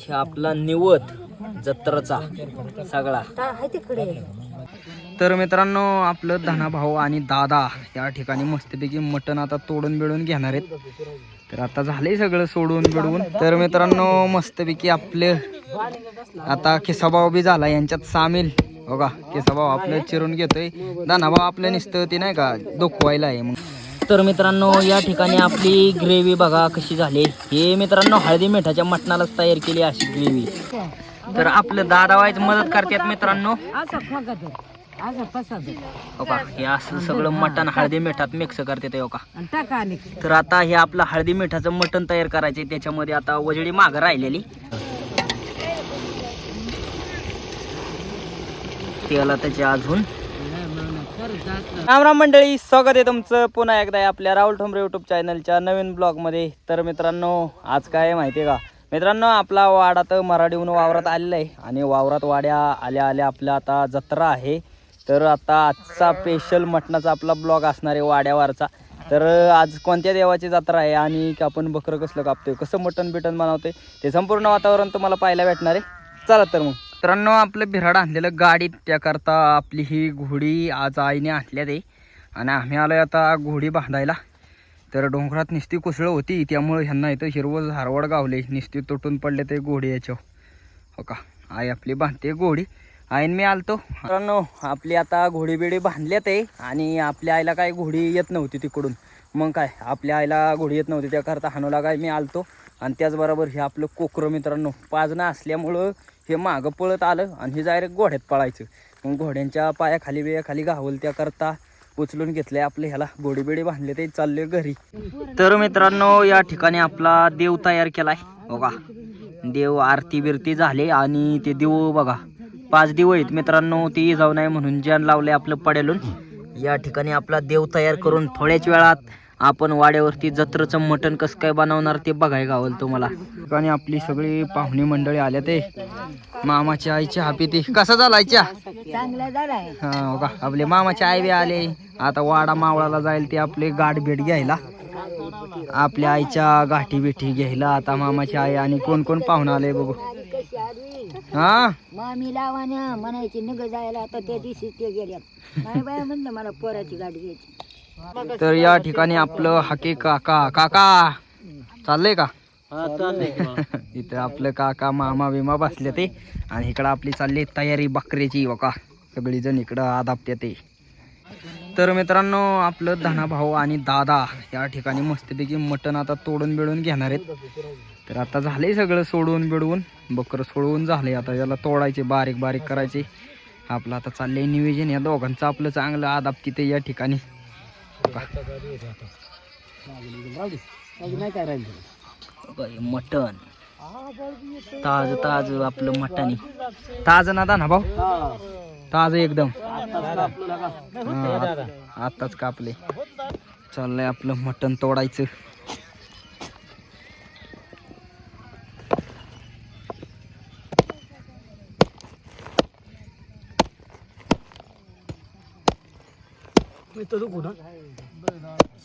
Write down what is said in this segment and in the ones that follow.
हे आपला निवत जत्राचा सगळा. तर मित्रांनो आपलं धना भाऊ आणि दादा या ठिकाणी मस्तपैकी मटण आता तोडून बिडून घेणार आहेत. तर आता झालंय सगळं सोडून बिडवून तर मित्रांनो मस्तपैकी आपले आता केसाभाऊ बी झाला यांच्यात सामील. बघा केसाभाऊ आपलं चिरून घेतोय. धनाभाऊ आपलं नुसतं ते नाही का दुखवायला आहे मग तर मित्रांनो या ठिकाणी आपली ग्रेव्ही बघा कशी झाली. हे मित्रांनो हळदी मिठाच्या मटणालाच तयार केली अशी ग्रेव्ही. तर आपलं दादावायच मदत करतात मित्रांनो. हो हे असं सगळं मटण हळदी मिठात मिक्स करते हो का? तर आता हे आपलं हळदी मिठाचं मटण तयार करायचे त्याच्यामध्ये आता वजडी माग राहिलेली. त्याला त्याचे अजून राम राम मंडळी स्वागत आहे तुमचं पुन्हा एकदा आपल्या राहुल ठोंबरे युट्यूब चॅनलच्या नवीन ब्लॉगमध्ये तर मित्रांनो आज काय माहिती आहे का? मित्रांनो आपला वाडा तर मराठीहून वावरात आलेला आहे आणि वावरात वाड्या आल्या आल्या आपल्या आता जत्रा आहे. तर आता आजचा स्पेशल मटणाचा आपला ब्लॉग असणार आहे वाड्यावरचा. तर आज कोणत्या देवाची जत्रा आहे आणि आपण बकरं कसलं कापतोय? कसं मटण बिटन बनवतोय? ते संपूर्ण वातावरण तुम्हाला पाहायला भेटणार आहे. चला तर मग. मित्रांनो आपलं बिराड आणलेलं गाडीत त्याकरता आपली ही घोडी आज आईने आणल्यात आहे आणि आम्ही आलो आता घोडी बांधायला. तर डोंगरात निस्ती कोसळं होती त्यामुळे ह्यांना इथं हिरवं झारवड गावले. निस्ती तुटून पडले ते घोडी याच्या हो का? आई आपली बांधते घोडी. आईन मी आलतो. मित्रांनो आपली आता घोडी बिडी बांधल्यात आहे. आणि आपल्या आईला काय घोडी येत नव्हती तिकडून. मग काय? आपल्या आईला घोडी येत नव्हती. त्याकरता हनुला काय मी आलतो. आणि त्याचबरोबर हे आपलं कोकरं मित्रांनो पाजणं असल्यामुळं हे मागं पळत आलं आणि हे डायरेक्ट घोड्यात पळायचं. मग घोड्यांच्या पायाखाली बियाखाली घावल त्याकरता उचलून घेतले आपले ह्याला. घोडी बिडी बांधले ते चालले घरी. तर मित्रांनो या ठिकाणी आपला देव तयार केलाय. बघा देव आरती बिरती झाले आणि ते देव बघा पाच देव आहेत मित्रांनो ते जाऊ नये म्हणून ज्यान लावले आपलं पडेलून या ठिकाणी आपला देव तयार करून थोड्याच वेळात आपण वाड्यावरती जत्रचं मटण कसं काय बनवणार ते बघाय गावल तुम्हाला. आणि आपली सगळी पाहुणी मंडळी आल्या ते. मामाच्या आईच्या हापी ते कसा झाला आईच्या हा हो का? आपले मामाचे आई बी आले. आता वाडा मावळाला जाईल ते आपले गाठ भेट घ्यायला. आपल्या आईच्या गाठी बिठी घ्यायला. आता मामाची आई आणि कोण कोण पाहुणा आले बघू. हा? मामी लावानं म्हणायची निघ जायला. आता त्या दिवशी ते गेल्या नाही बाय म्हणलं मला पोराची गाडी घ्यायची. तर या ठिकाणी आपलं हाके काका काका. चाललंय का? इथं आपलं काका मामा बिमा बसले ते. आणि इकडं आपली चालली तयारी बकऱ्याची बघा. सगळी जण इकडं आदापते ते. तर मित्रांनो आपलं धना भाऊ आणि दादा या ठिकाणी मस्तपैकी मटण आता तोडून बिडून घेणार आहेत. तर आता झालंय सगळं सोडून बिडवून बकरं सोडवून झालंय आता. याला तोडायचे बारीक बारीक करायचे. आपलं आता चाललंय नियोजन. या दोघांचं आपलं चांगलं आदाप तिथे या ठिकाणी. मटन. मटण ताज ताज आपलं मटन. ताज ना दाना भाऊ? ताज एकदम. आताच कापले. चाललंय आपलं मटण तोडायचं.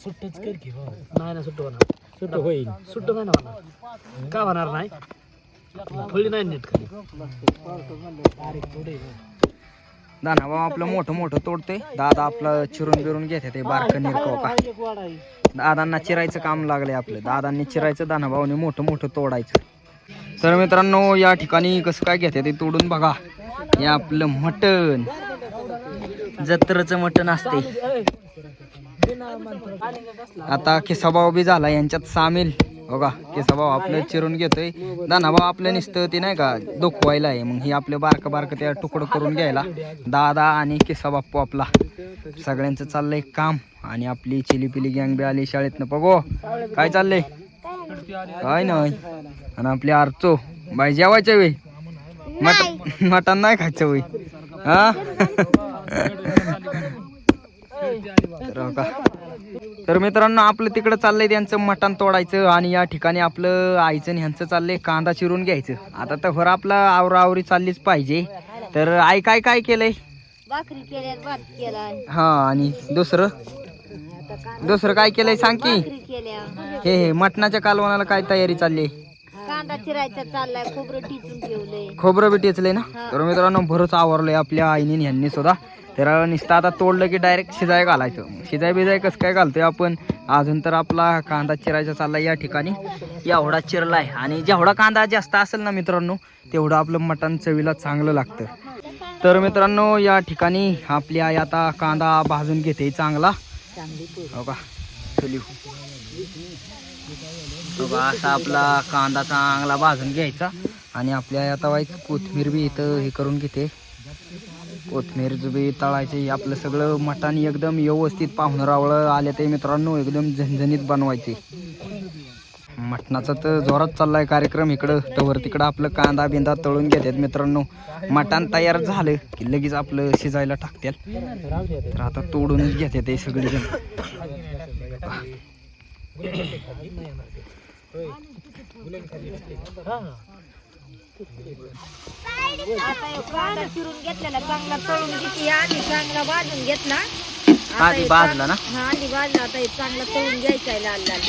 सुट्टच कर की नाही ना सुट्ट होणार. सुट्ट होईल. सुट्ट नाही ना होणार. का होणार नाही? फळी नाही नीट खाली. दाना भाऊ आपलं मोठं मोठं तोडते दादा आपलं चिरून बिरून घेते ते बारकं निरकव का? दादांना चिरायचं काम लागले आपलं. दादांनी चिरायचं दाना भाऊने मोठं मोठं तोडायचं. तर मित्रांनो या ठिकाणी कसं काय घेते ते तोडून बघा. हे आपलं मटण. जत्रचं मटण असते आता केसाभाऊ बी झाला यांच्यात सामील. बघा केसाभाऊ आपलं चिरून घेतोय. दानाभाऊ आपलं नुसतं ते नाही का दुखवायला आहे. मग ही आपलं बारकं बारकं त्या तुकडं करून घ्यायला. दादा आणि केसाबाप्पू आपला. सगळ्यांचं चाललंय काम. आणि आपली चिली पिली गँग बी आली शाळेतनं. बघो काय चाललंय? काय नाही. आणि आपली आरचो. बाई जेवायच्या वे मट मटण नाही खायचं वय हा? तर मित्रांनो आपलं तिकडं चाललंय त्यांचं मटण तोडायचं आणि या ठिकाणी आपलं आईचं आणि ह्यांचं चाललंय कांदा चिरून घ्यायचं. आता तर खरं आपलं आवरावरी चाललीच पाहिजे. तर आई काय काय केलंय? हा आणि दुसरं? दुसरं काय केलंय सांग की? हे हे मटणाच्या कालवणाला काय तयारी चालली? कांदा चिरायचा चाललाय खोबरं टिचून ठेवलंय. खोबरं बी टेचलंय ना? तर मित्रांनो भरच आवरलंय आपल्या आईने ह्यांनी सुद्धा. तर नुसतं आता तोडलं की डायरेक्ट शिजाय घालायचं. शिजाय बिजाय कसं काय घालतोय आपण? अजून तर आपला कांदा चिरायचा चालला या ठिकाणी. एवढा चिरलाय. आणि जेवढा कांदा जास्त असेल ना मित्रांनो तेवढं आपलं मटण चवीला चांगलं लागतं. तर मित्रांनो या ठिकाणी आपली आई आता कांदा भाजून घेते. चांगला. हो का? चलिव असा आपला कांदा चांगला भाजून घ्यायचा. आणि आपल्या आई आता वाईट कोथमीर बी इथं हे करून घेते. कोथमीर बी तळायचे आपलं सगळं मटण एकदम व्यवस्थित पाहुणं रावळं आले ते मित्रांनो एकदम झणझणीत बनवायचे. मटणाचा तर जोरात चाललाय कार्यक्रम इकडं तवर तिकडं आपलं कांदा बिंदा तळून घेतात मित्रांनो. मटण तयार झालं की लगेच आपलं शिजायला टाकतात तर आता तोडूनच घेते ते सगळेजण. कांदा चिरून घेतलेला चांगला तळून किती आधी चांगला भाजून घेतला. आता आधी हे भाजला ना? हा आधी भाजला. आता हे चांगला तळून घ्यायचा आहे लाल लाल.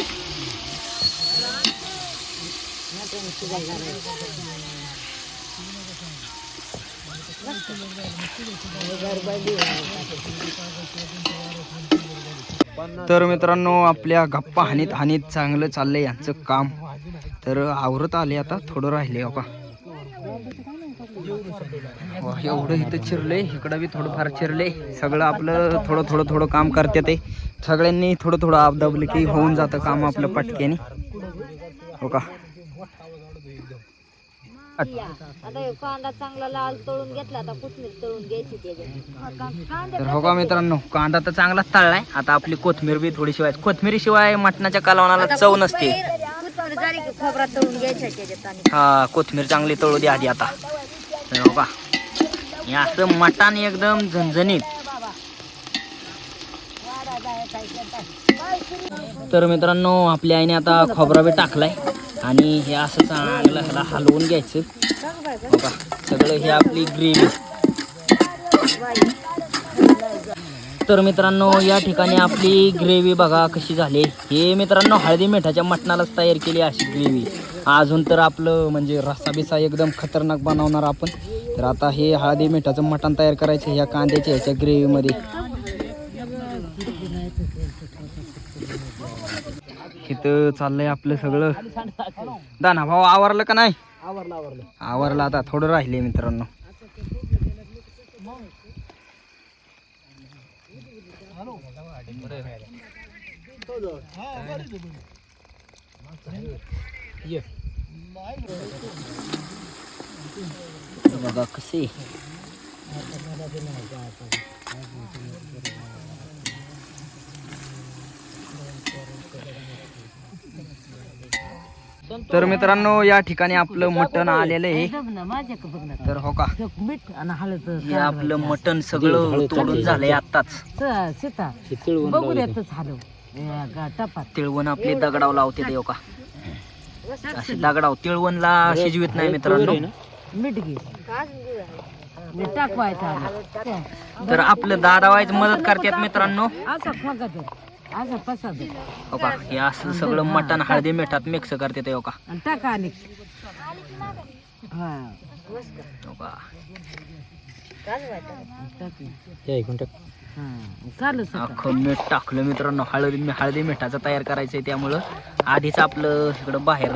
तर मित्रांनो आपल्या गप्पा हानीत हानीत चांगलं चाललंय यांचं काम. तर आवरत आले आता थोडं राहिले हो का? वा, एवढं इथं चिरलंय इकडं बी थोडंफार चिरले सगळं आपलं थोडं थोडं थोडं काम करते ते. सगळ्यांनी थोडं थोडं आपदाबलं की होऊन जातं काम आपलं पटक्याने हो का? आता कांदा चांगला लाल तळून घेतला आता कोथमीर तळून घ्यायची त्याच्यात कांदा तर हो का मित्रांनो कांदा तर चांगलाच तळलाय. आता आपली कोथमीर बी थोडी शिवाय कोथमिरी शिवाय मटणाच्या कालवणाला चव नसते. हा कोथमीर चांगली तळू दे आधी आता. हो का? हे असं मटण एकदम झणझणीत. तर मित्रांनो आपल्या आईने आता खोबरा बी टाकलाय. आणि हे असं चांगलं ह्याला हलवून घ्यायचं. बघा सगळं हे आपली ग्रेव्ही. तर मित्रांनो या ठिकाणी आपली ग्रेव्ही बघा कशी झाली. हे मित्रांनो हळदी मिठाच्या मटणालाच तयार केली अशी ग्रेव्ही. अजून तर आपलं म्हणजे रस्सा बिसा एकदम खतरनाक बनवणार आपण. तर आता हे हळदी मिठाचं मटण तयार करायचं ह्या कांद्याच्या ह्याच्या ग्रेव्हीमध्ये. इथं चाललंय आपलं सगळं. दाना भाऊ आवरलं का नाही? आवरलं आवरलं आवरलं आता थोडं राहिले मित्रांनो. ये बघा कसे तर मित्रांनो या ठिकाणी आपलं मटण आलेलं आहे. तर हो का? मीठ आणि हळद हे आपलं मटण सगळं तोडून झालंय आत्ताच. सीता हे तिळवून बघू लावलं. देतच हलव टपात तिळवण आपली दगडाव लावते देव का? दगडाव तिळवणला शिजवित नाही मित्रांनो. मीठ घे. टाकवायचा तर आपलं दादावायच मदत करतात मित्रांनो. असं हो का? हे असं सगळं मटण हळदी मिठात मिक्स करते देव का? आणि टाका आणि हा. हो का? हे अख्खं मीठ टाकलं मित्रांनो. हळदी हळदी मिठाचं तयार करायचंय त्यामुळं. आधीच आपलं इकडं बाहेर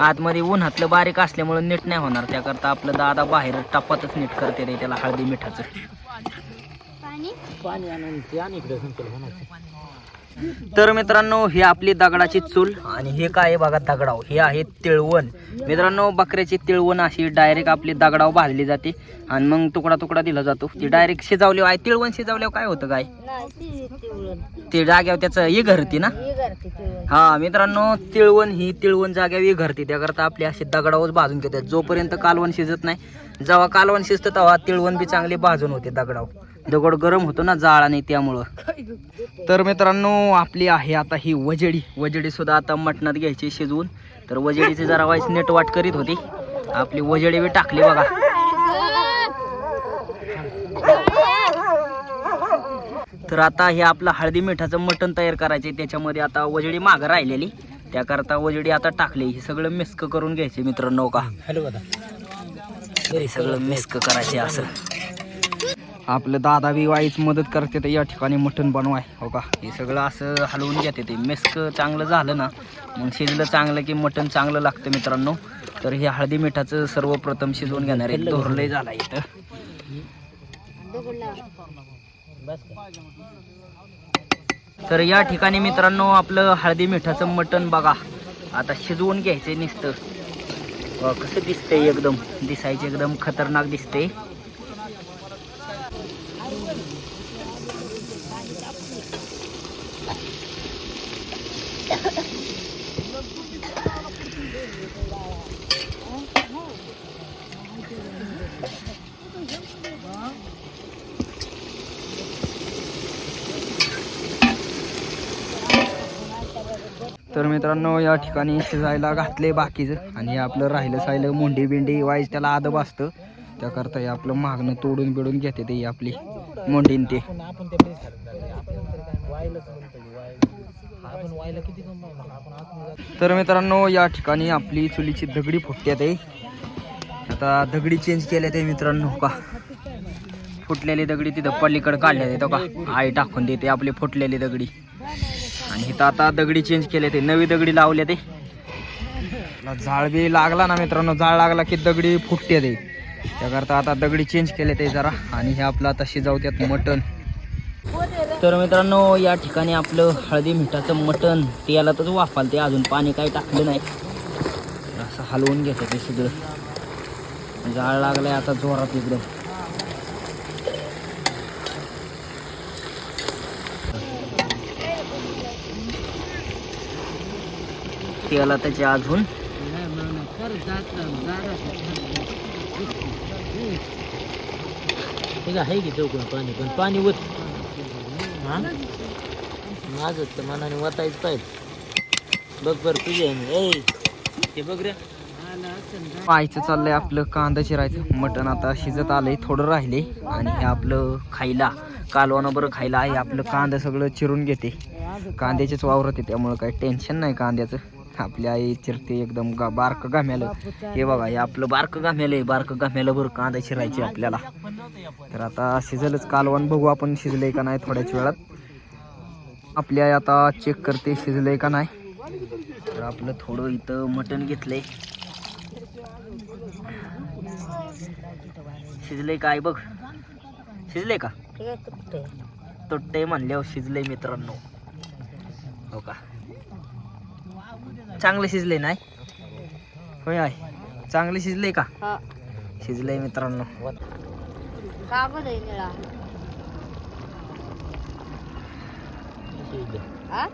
आतमध्ये उन्हातलं बारीक असल्यामुळं नीट नाही होणार. त्याकरता आपलं दादा बाहेर टपातच नीट करते रे त्याला हळदी मिठाचं. पाणी? आणून ते आणि इकडे. तर मित्रांनो ही आपली दगडाची चूल. आणि हे काय बघा दगडाव. हे आहे तिळवण. मित्रांनो बकऱ्याची तिळवण अशी डायरेक्ट आपली दगडाव भाजली जाते. आणि मग तुकडा तुकडा दिला जातो. ती डायरेक्ट शिजावली आहे. तिळवण शिजवल्यावर काय होतं काय? ते जाग्यावर त्याचं ये घरती ना? हा मित्रांनो तिळवण ही तिळवण जाग्यावर ये घरती. त्याकरता आपली अशी दगडावच भाजून घेतात. जोपर्यंत कालवण शिजत नाही जेव्हा कालवण शिजतं तेव्हा तिळवण बी चांगली भाजून होते दगडाव दगड गरम होतो ना जाळाने त्यामुळं. तर मित्रांनो आपली आहे आता ही वजडी. वजडी सुद्धा आता मटणात घ्यायची शिजवून. तर वजडीची जरा वाईस नेट वाट करीत होती. आपली वजडी बी टाकली बघा. तर आता हे आपलं हळदी मिठाचं मटण तयार करायचे त्याच्यामध्ये आता वजडी मागं राहिलेली. त्याकरता वजडी आता टाकली. हे सगळं मिस्क करून घ्यायचे मित्रांनो का? हे सगळं मिस्क करायचे असं. आपलं दादा बी वाईच मदत करते तर या ठिकाणी मटण बनवाय. हो का? हे सगळं असं हलवून घेते ते. मेस्क चांगलं झालं ना मग शिजलं चांगलं की मटण चांगलं लागतं मित्रांनो. तर हे हळदी मिठाचं सर्वप्रथम शिजवून घेणार आहे. दोरलंय झाला इथं. तर या ठिकाणी मित्रांनो आपलं हळदी मिठाचं मटण बघा. आता शिजवून घ्यायचं नुसतं. कसं दिसतंय एकदम? दिसायचे एकदम खतरनाक दिसते तर मित्रांनो या ठिकाणी शिजायला घातले बाकीचं. आणि आपलं राहिलं साहिलं मुंडी बिंडी वाईज त्याला आदब असतं. त्याकरता हे आपलं मागणं तोडून बिडून घेते ते आपली मुंडीन ते. तर मित्रांनो या ठिकाणी आपली चुलीची दगडी फुटते ते आता दगडी चेंज केल्या ते मित्रांनो का? फुटलेली दगडी तिथं पलीकडे काढल्या ते तो का? आई टाकून देते आपली फुटलेली दगडी. आणि इथं आता दगडी चेंज केले ते. नवी दगडी लावल्या ते. जाळ बी लागला ना मित्रांनो जाळ लागला की दगडी फुटते ते. त्याकरता आता दगडी चेंज केले ते जरा. आणि हे आपलं आता शिजवत्यात मटण. तर मित्रांनो या ठिकाणी आपलं हळदी मिठाचं मटण तेलातच वाफालते अजून पाणी काही टाकलं नाही. असं हलवून घेतं ते सगळं. जाळ लागलाय आता जोरात इकडं. तेला त्याचे अजून. आहे की चौकून पाणी पण पाणी वत हा? माझं तर मनाने वतायच पाहिजे बघ बरं तुझे ए ते बघ रे. पाहायचं चाललंय आपलं कांदा चिरायचं. मटण आता शिजत आलंय थोडं राहिले. आणि हे आपलं खायला कालवानं बरं खायला आहे. आपलं कांदा सगळं चिरून घेते. कांद्याचेच वावरत आहे त्यामुळं काही टेन्शन नाही कांद्याचं. आपली आई चिरते एकदम गा बारकं गाम्यालं हे बघा हे आपलं बारकं गाम्यालं आहे. बारकं गाम्यालं बरं कांदा चिरायचे आपल्याला. तर आता शिजलच कालवण. बघू आपण शिजलंय का नाही थोड्याच वेळात. आपली आई आता चेक करते शिजलंय का नाही. तर आपलं थोडं इथं मटण घेतलंय. शिजलंय काय बघ? शिजलंय का? तुटते म्हणल्यावर शिजलंय मित्रांनो. हो का? चांगलं शिजलंय नाही? होय आहे चांगलं शिजलंय का? शिजलंय मित्रांनो. हा?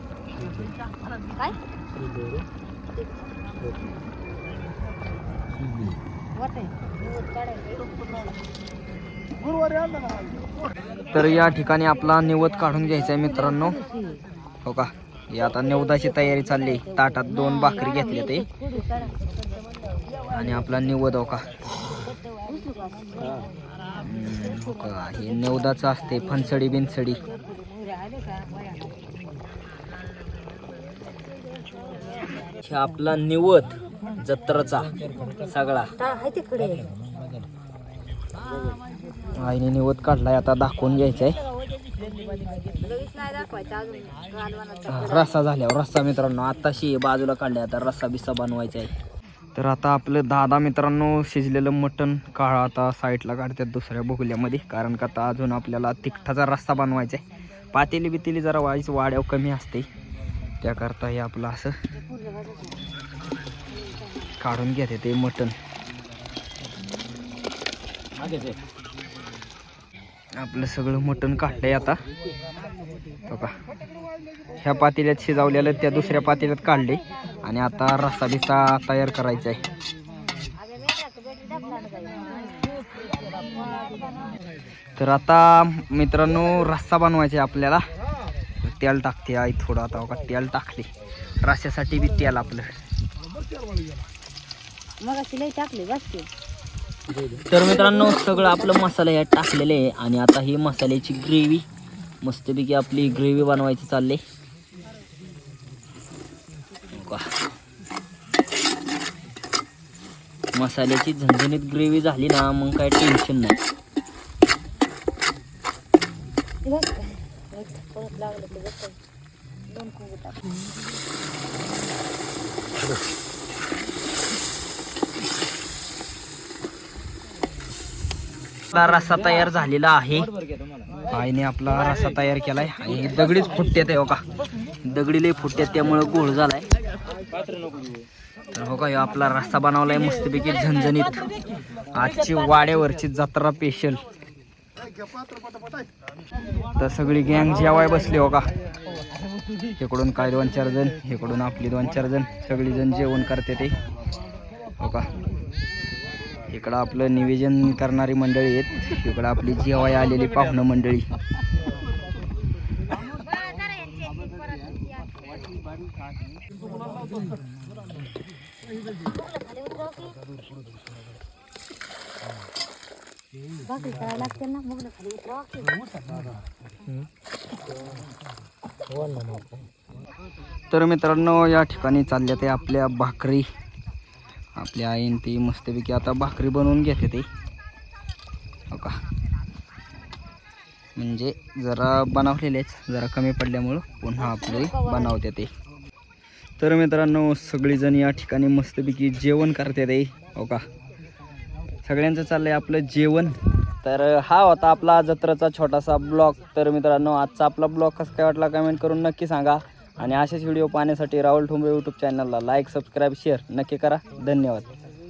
तर या ठिकाणी आपला निवत काढून घ्यायचा आहे मित्रांनो. हो का? हे आता निवदाची तयारी चालली. आहे. ताटात दोन भाकरी घेतल्या ते. आणि आपला निवद हो का हे निवदाचं असते फणसडी बिनसडी. हे आपला निवद जत्राचा सगळा. आईने निवद काढलाय आता दाखवून घ्यायचंय. आहे लगेच नाही दाखवायचं अजून गालवानाचा रस्सा झाल्यावर रस्सा मित्रांनो आत्ताशी बाजूला काढले आता रस्सा बिस्सा बनवायचा आहे तर आता आपलं दादा मित्रांनो शिजलेलं मटण काळ आता साईडला काढतात दुसऱ्या भुगल्यामध्ये कारण का आता अजून आपल्याला तिखटाचा रस्सा बनवायचा आहे पातेली बितेली जरा वाईच वाड्याव कमी असते. त्याकरता हे आपलं असं काढून घेते ते मटण. आपलं सगळं मटण काढलंय आता. बघा. का ह्या पातेल्यात शिजवलेलं त्या दुसऱ्या पातेल्यात काढले आणि आता रस्सा बिस्सा तयार करायचा आहे तर आता मित्रांनो रस्सा बनवायचा आहे आपल्याला. तेल टाकते आई थोडं आता बघा तेल टाकले रस्स्यासाठी बी तेल आपलं. मग तर मित्रांनो सगळं आपलं मसाला यात टाकलेलं आहे आणि आता ही मसाल्याची ग्रेव्ही मस्तपैकी आपली ग्रेव्ही बनवायची चालली. मसाल्याची झणझणीत ग्रेव्ही झाली ना मग काय टेन्शन नाही. लागलं दोन कुंकू टाक आपला रस्सा तयार झालेला आहे. आईने आपला रस्सा तयार केलाय. आणि दगडीच फुटत्यात आहे हो का दगडीले फुटत्यात त्यामुळे गोळ झालाय. तर हो का ह्यो आपला रस्सा बनवलाय मस्तपैकी झणझणीत. आजची वाड्यावरची जत्रा स्पेशल तर सगळी गँग जेवाय बसली हो का इकडून काय दोन चार जण इकडून आपली दोन चार जण. सगळी जण जेवण करते ते. हो का इकडं आपलं निवेदन करणारी मंडळी आहेत. इकडं आपली जेवाय आलेली पाहुणं मंडळी. तर मित्रांनो या ठिकाणी चालल्या ते आपल्या भाकरी. आपल्या आईन ती मस्तपैकी आता भाकरी बनवून घेते ते. हो का? म्हणजे जरा बनवलेलेच जरा कमी पडल्यामुळं पुन्हा आपले बनवते ते. तर मित्रांनो सगळीजण या ठिकाणी मस्तपैकी जेवण करते ते. हो का? सगळ्यांचं चाललंय आपलं जेवण. तर हा होता आपला जत्रेचा छोटासा ब्लॉग. तर मित्रांनो आजचा आपला ब्लॉग कसं काय वाटला कमेंट करून नक्की सांगा. आणि असेच व्हिडिओ पाहण्यासाठी राहुल ठुंबरे यूट्यूब चॅनलला लाईक सबस्क्राईब शेअर नक्की करा. धन्यवाद.